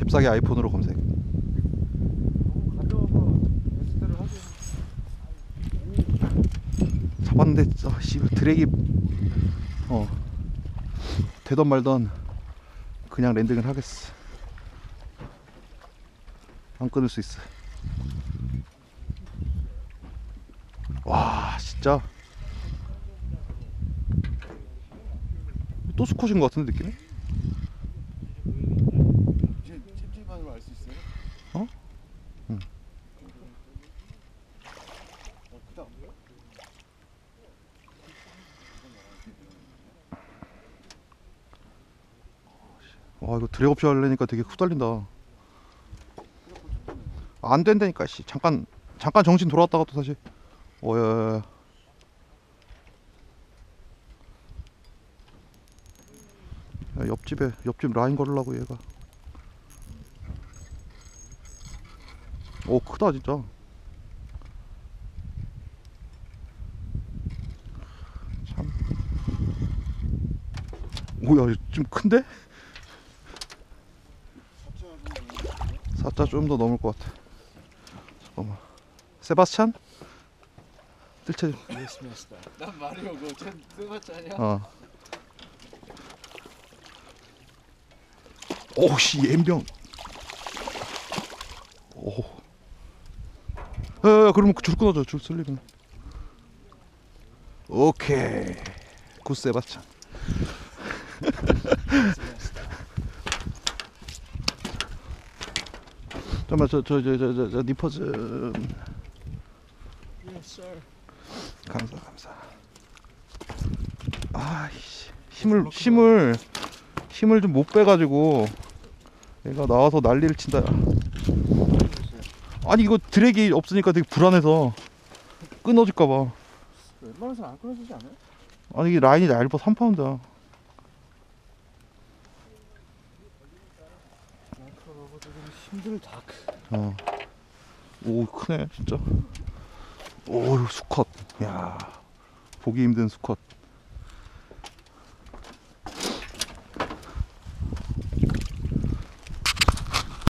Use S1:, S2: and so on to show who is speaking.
S1: 잽싸게 아이폰으로 검색. 잡았는데 아, 씨 드랙이 어 되던 말던 그냥 랜딩을 하겠어. 안 끊을 수 있어. 와 진짜 또 수컷인 것 같은데 느낌이?
S2: 이제 챔질만으로 알 수 있어요?
S1: 어? 응. 와 이거 없이 하려니까 되게 후달린다. 안 된다니까 씨 잠깐 잠깐 정신 돌아왔다가 또 다시 어야 야, 옆집에 옆집 라인 걸으려고 얘가 오 크다 진짜 참 오야 좀 큰데? 사자 좀 더 넘을 것 같아 잠깐만 세바스찬? 뜰채.
S2: 난 마리오 그거 참 써봤자냐?
S1: 어. 오씨 엠병. 오. 야, 야 그러면 줄 끊어줘 줄 쓸리면. 오케이. 굿 세바스찬. 잠깐만 저저 저저저저 니퍼즈
S2: 예스
S1: 감사 감사. 아이씨 힘을 힘을 힘을 좀 못 빼가지고 얘가 나와서 난리를 친다. 아니 이거 드랙이 없으니까 되게 불안해서 끊어질까봐.
S2: 웬만해서 안 끊어지지 않아요?
S1: 아니 이게 라인이 얇아 3파운드야.
S2: 마크로고 지금 힘들다.
S1: 어. 오 크네 진짜. 오 수컷. 야 보기 힘든 수컷.